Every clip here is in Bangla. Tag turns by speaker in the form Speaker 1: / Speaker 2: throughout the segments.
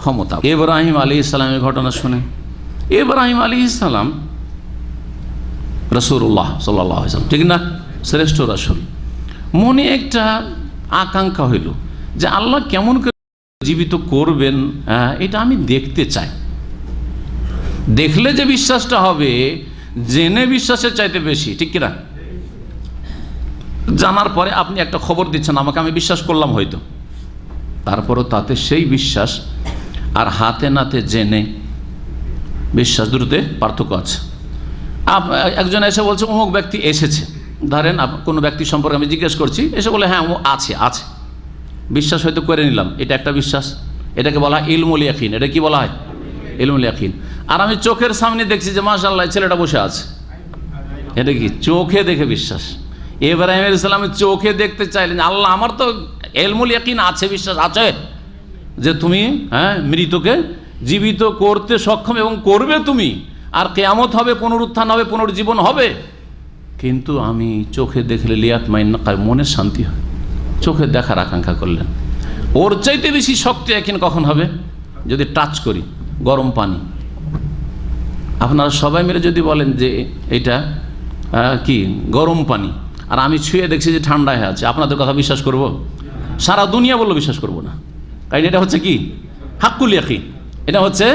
Speaker 1: ক্ষমতা। ইব্রাহিম আলী ইসলামের ঘটনা শুনে। ইব্রাহিম আলী ইসলাম রসুল্লাহ সাল্লাম ঠিক না? শ্রেষ্ঠ রসুল। মনে একটা আকাঙ্ক্ষা হইল যে আল্লাহ কেমন করে জীবিত করবেন হ্যাঁ, এটা আমি দেখতে চাই। দেখলে যে বিশ্বাসটা হবে জেনে বিশ্বাসের চাইতে বেশি ঠিক কিনা? জানার পরে আপনি একটা খবর দিচ্ছেন আমাকে আমি বিশ্বাস করলাম হয়তো। তারপরও তাতে সেই বিশ্বাস আর হাতে নাতে জেনে বিশ্বাস দুটোতে পার্থক্য আছে। একজন এসে বলছে, অমুক ব্যক্তি এসেছে। ধরেন কোনো ব্যক্তি সম্পর্কে আমি জিজ্ঞেস করছি, এসে বলে হ্যাঁ আছে আছে। বিশ্বাস হয়তো করে নিলাম, এটা একটা বিশ্বাস। এটাকে বলা হয় ইলমুল ইয়াকিন। এটা কি বলা হয়? ইলমুল ইয়াকিন। আর আমি চোখের সামনে দেখছি যে মাশাল্লাহ ছেলেটা বসে আছে। এটা কি? চোখে দেখে বিশ্বাস। এব্রাহিম ইসলামের চোখে দেখতে চাইলেন। আল্লাহ, আমার তো এলমুল ইয়াকিন আছে, বিশ্বাস আছে। যে তুমি হ্যাঁ মৃতকে জীবিত করতে সক্ষম এবং করবে তুমি, আর কেয়ামত হবে, পুনরুত্থান হবে, পুনর্জীবন হবে। কিন্তু আমি চোখে দেখলে লিয়াত মাইন মনের শান্তি হয়। চোখে দেখার আকাঙ্ক্ষা করলেন। ওর চাইতে বেশি শক্তি এখন কখন হবে? যদি টাচ করি, গরম পানি। আপনারা সবাই মিলে যদি বলেন যে এটা কি, গরম পানি, আর আমি ছুঁয়ে দেখছি যে ঠান্ডায় আছে, আপনাদের কথা বিশ্বাস করব? সারা দুনিয়া বলল বিশ্বাস করব না। কারণ এটা হচ্ছে কি? হাক্কুল ইয়াকিন। এটা হচ্ছে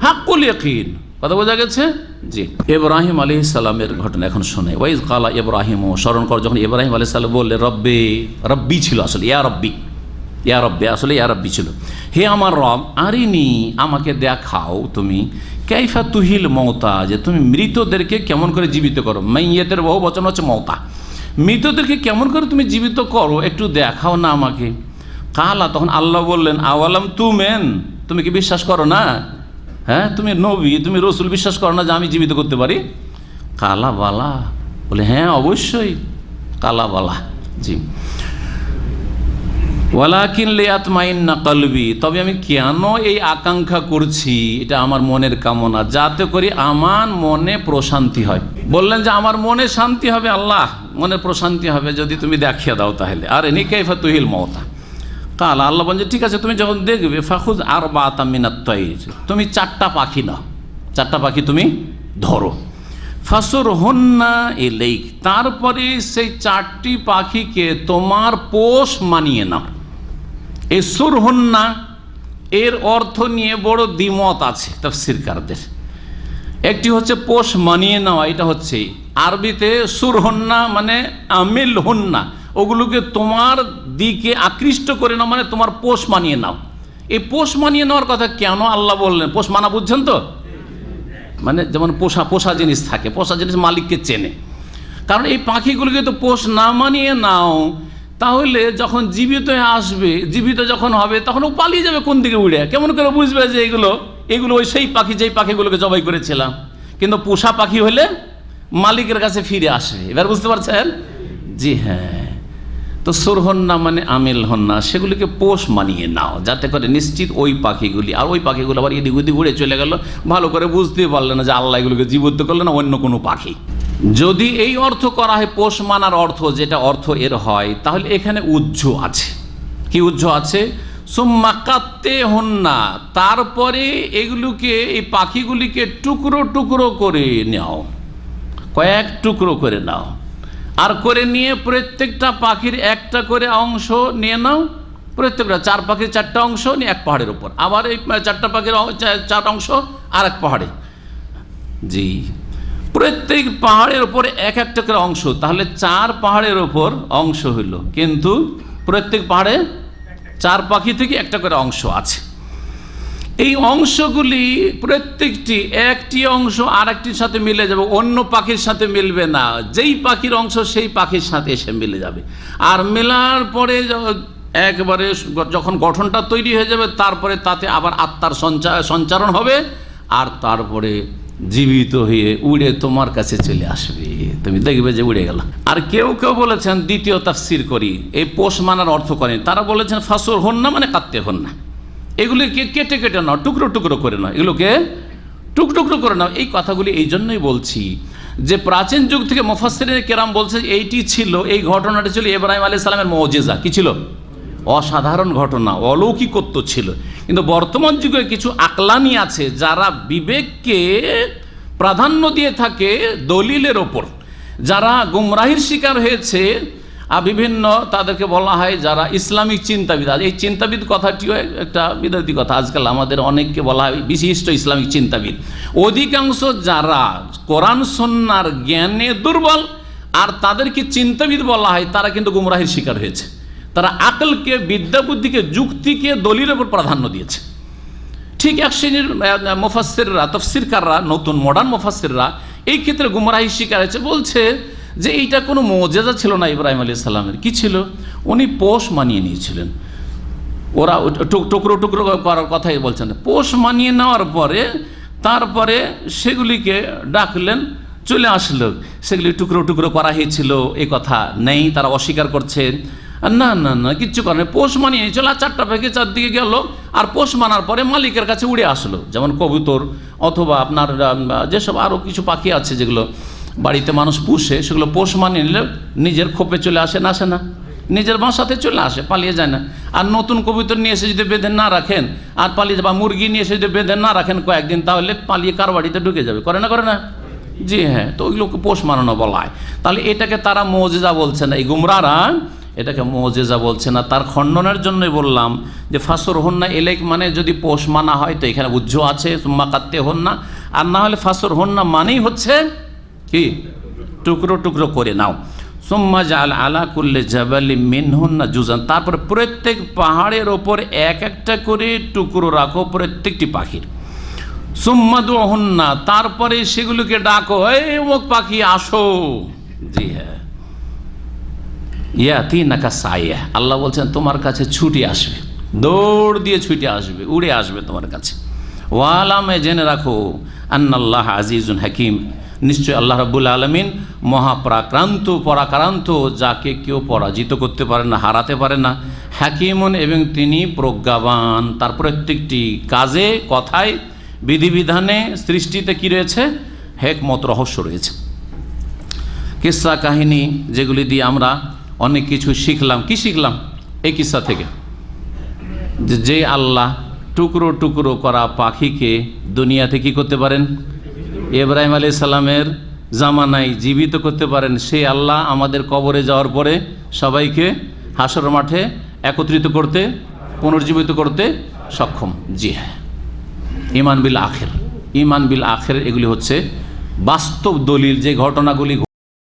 Speaker 1: হাক্কুল ইয়াকিন। কথা বোঝা গেছে? জি। ইব্রাহিম আলী সালামের ঘটনা এখন শুনে। ওয়াইজ কালা ইব্রাহিম, স্মরণ কর, যখন ইব্রাহিম আলী সাল্লাম বললে, রব্বে, রব্বি ছিল আসলে, ইয়া রব্বি, ইয়া রব্বে, আসলে ইয়া রব্বি ছিল। হে আমার রব, আরিনি, আমাকে দেখাও তুমি, কাইফা তুহিল মৌতা যে তুমি মৃতদেরকে কেমন করে জীবিত করো। মাইয়েতের বহু বচন হচ্ছে মৌতা মৃতদেরকে কেমন করে তুমি জীবিত করো, একটু দেখাও না আমাকে। কালা, তখন আল্লাহ বললেন, আওয়ালাম তু মেন তুমি কি বিশ্বাস করো না? হ্যাঁ তুমি নবী, তুমি রসুল বিশ্বাস করো না যে আমি জীবিত করতে পারি? কালা বালা। বলে হ্যাঁ অবশ্যই, কালা বালা, জি। ওয়ালাকিন লেয়াত মাইন না কলবি। তবে আমি কেন এই আকাঙ্ক্ষা করছি? এটা আমার মনের কামনা, যাতে করে আমার মনে প্রশান্তি হয়। বললেন যে, আমার মনে শান্তি হবে আল্লাহ, মনে প্রশান্তি হবে যদি তুমি দেখিয়ে দাও তাহলে। আর এনি কাইফা তুহিল মমতা কাল, আল্লাহ বলছে, ঠিক আছে, তুমি যখন দেখবে, ফাখুজ আর বা তামিনাত তুমি চারটা পাখি নাও। চারটা পাখি তুমি ধরো। ফাসুর হন্না এলেই তারপরে সেই চারটি পাখিকে তোমার পোষ মানিয়ে নাও। এই সুরহন্না, এর অর্থ নিয়ে বড় দ্বিমত আছে তার তফসিরকারদের। একটি হচ্ছে পোষ মানিয়ে নেওয়া, এটা হচ্ছে আরবিতে সুরহন্না মানে আমিল হন্না ওগুলোকে তোমার দিকে আকৃষ্ট করে নাও মানে তোমার পোষ মানিয়ে নাও। এই পোষ মানিয়ে নেওয়ার কথা কেন আল্লাহ বললেন? পোষ মানা, বুঝছেন তো? মানে যেমন পোষা পোষা জিনিস থাকে, পোষা জিনিস মালিককে চেনে। কারণ এই পাখিগুলোকে তো পোষ না মানিয়ে নাও, তাহলে যখন জীবিত আসবে, জীবিত যখন হবে, তখন ও পালিয়ে যাবে কোন দিকে উড়ে? কেমন করে বুঝবে যে এগুলো এগুলো ওই সেই পাখি, যেই পাখিগুলোকে জবাই করেছিলাম। কিন্তু পোষা পাখি হলে মালিকের কাছে ফিরে আসবে। এবার বুঝতে পারছেন? জি হ্যাঁ। তো সুর হন্না মানে আমিল হন্না সেগুলিকে পোষ মানিয়ে নাও, যাতে করে নিশ্চিত ওই পাখিগুলি, আর ওই পাখিগুলো আবার এদিক ওদিক উড়ে চলে গেল, ভালো করে বুঝতেই পারলে না যে আল্লাহ এগুলোকে জীবিত করল না অন্য কোনো পাখি। যদি এই অর্থ করা হয়, পোষ মানার অর্থ যেটা অর্থ এর হয়, তাহলে এখানে উজ্জ আছে। কি উজ্জ আছে? সুম্মা কাত্তে হন্না তারপরে এগুলোকে, এই পাখিগুলিকে টুকরো টুকরো করে নাও, কয়েক টুকরো করে নাও। আর করে নিয়ে প্রত্যেকটা পাখির একটা করে অংশ নিয়ে নাও। প্রত্যেকটা চার পাখির চারটা অংশ নিয়ে এক পাহাড়ের উপর। আবার এই চারটা পাখির চার অংশ আর এক পাহাড়ে। জি। প্রত্যেক পাহাড়ের উপরে এক একটা করে অংশ। তাহলে চার পাহাড়ের ওপর অংশ হইল। কিন্তু প্রত্যেক পাহাড়ে চার পাখি থেকে একটা করে অংশ আছে। এই অংশগুলি প্রত্যেকটি একটি অংশ আর একটির সাথে মিলে যাবে, অন্য পাখির সাথে মিলবে না। যেই পাখির অংশ, সেই পাখির সাথে এসে মিলে যাবে। আর মেলার পরে একবারে যখন গঠনটা তৈরি হয়ে যাবে, তারপরে তাতে আবার আত্মার সঞ্চার সঞ্চারণ হবে। আর তারপরে জীবিত হয়ে উড়ে তোমার কাছে চলে আসবে। তুমি দেখবে যে উড়ে গেল। আর কেউ কেউ বলেছেন, দ্বিতীয় তাফসির করি। এই পোষ মানার অর্থ করেন। তারা বলেছেন, ফাঁসর হন না মানে কাত্তে হন না। এগুলিকে কেটে কেটে নাও, টুকরো টুকরো করে নাও, এগুলোকে টুক টুকরো করে নাও। এই কথাগুলি এই জন্যই বলছি যে প্রাচীন যুগ থেকে মোফাসির কেরাম বলছে এইটি ছিল, এই ঘটনাটি ছিল ইব্রাহিম আলী সালামের মৌজেজা, কি ছিল? অসাধারণ ঘটনা, অলৌকিকত্ব ছিল। কিন্তু বর্তমান যুগে কিছু আকলানি আছে যারা বিবেককে প্রাধান্য দিয়ে থাকে দলিলের ওপর। যারা গুমরাহির শিকার হয়েছে আর বিভিন্ন তাদেরকে বলা হয় যারা ইসলামিক চিন্তাবিদ। এই চিন্তাবিদ কথাটিও একটা বিরোধী কথা। আজকাল আমাদের অনেককে বলা হয় বিশিষ্ট ইসলামিক চিন্তাবিদ। অধিকাংশ যারা কোরআন সন্ন্যার জ্ঞানে দুর্বল আর তাদেরকে চিন্তাবিদ বলা হয়, তারা কিন্তু গুমরাহির শিকার হয়েছে। তারা আকলকে, বিদ্যা বুদ্ধিকে, যুক্তিকে, দলিলের উপর প্রাধান্য দিয়েছে। ঠিক এক শ্রেণির মুফাসিররা তফসিরকাররা, নতুন মডার্ন মুফাসিররা এই ক্ষেত্রে গুমরাহি শিকার হয়েছে। বলছে যে এইটা কোনো মজেজা ছিল না ইব্রাহিম আলী সাল্লামের কি ছিল? উনি পোষ মানিয়ে নিয়েছিলেন। ওরা টুকরো টুকরো করার কথাই বলছেন। পোষ মানিয়ে নেওয়ার পরে, তারপরে সেগুলিকে ডাকলেন, চলে আসলো। সেগুলি টুকরো টুকরো করা হয়েছিল, এ কথা নেই, তারা অস্বীকার করছে। না না না, কিচ্ছু করে না পোষ মানিয়ে নিয়েছিল আর চারটা পাখি চারদিকে গেল, আর পোষ মানার পরে মালিকের কাছে উড়ে আসলো। যেমন কবুতর, অথবা আপনার যেসব আরও কিছু পাখি আছে যেগুলো বাড়িতে মানুষ পুষে, সেগুলো পোষ মানিয়ে নিলে নিজের খোপে চলে আসে, না আসে না। নিজের বাসাতে চলে আসে, পালিয়ে যায় না। আর নতুন কবুতর নিয়ে এসে যদি বেঁধে না রাখেন, আর পালিয়ে বা মুরগি নিয়ে এসে যদি বেঁধে না রাখেন কয়েকদিন, তাহলে পালিয়ে কার বাড়িতে ঢুকে যাবে। করে না করে না? জি হ্যাঁ তো ওইগুলোকে পোষ মানানো বলা হয় তাহলে এটাকে তারা মোজেজা বলছে না। এই গুমরারা, এটাকে মোজেজা বলছে না। তার খণ্ডনের জন্যই বললাম যে, ফাঁসর হন না এলেক মানে যদি পোষ মানা হয়, তো এখানে উজ্জ্ব আছে, সুম্মা কাত্তে হন না। আর না হলে ফাঁসর হন না মানেই হচ্ছে কি? টুকরো টুকরো করে নাও। সোম্মা জাল আলা করলে জাবালি মিনহন্না জুজান। তারপর প্রত্যেক পাহাড়ের ওপর এক একটা করে টুকরো রাখো প্রত্যেকটি পাখির। সুম্মাদু হন্না তারপরে সেগুলোকে ডাকো, এই অমুক পাখি, আসো। জি হ্যাঁ। ইয়াতি নাকা সাইয়া। আল্লাহ বলছেন, তোমার কাছে ছুটি আসবে। দৌড় দিয়ে ছুটে আসবে, উড়ে আসবে তোমার কাছে। ওয়ালামে, জেনে রাখো, আন্নাল্লাহ আজিজুন হাকিম। নিশ্চয় আল্লাহ রাবুল আলমিন মহাপ্রাক্রান্ত, পরাক্রান্ত যাকে কেউ পরাজিত করতে পারে না, হারাতে পারে না। হাকিমন এবং তিনি প্রজ্ঞাবান। তার প্রত্যেকটি কাজে, কথায়, বিধিবিধানে সৃষ্টিতে কি রয়েছে? হেকমত, রহস্য রয়েছে। কিস্সা কাহিনী যেগুলি দিয়ে আমরা অনেক কিছু শিখলাম। কি শিখলাম? এই কিস্সা থেকে। যে আল্লাহ টুকরো টুকরো করা পাখিকে দুনিয়াতে কি করতে পারেন? ইব্রাহিম আলি সাল্লামের জামানায় জীবিত করতে পারেন সেই আল্লাহ আমাদের কবরে যাওয়ার পরে সবাইকে হাসর মাঠে একত্রিত করতে, পুনর্জীবিত করতে সক্ষম। জি হ্যাঁ। ইমান বিল আখের। ইমান বিল আখের এগুলি হচ্ছে বাস্তব দলিল যে ঘটনাগুলি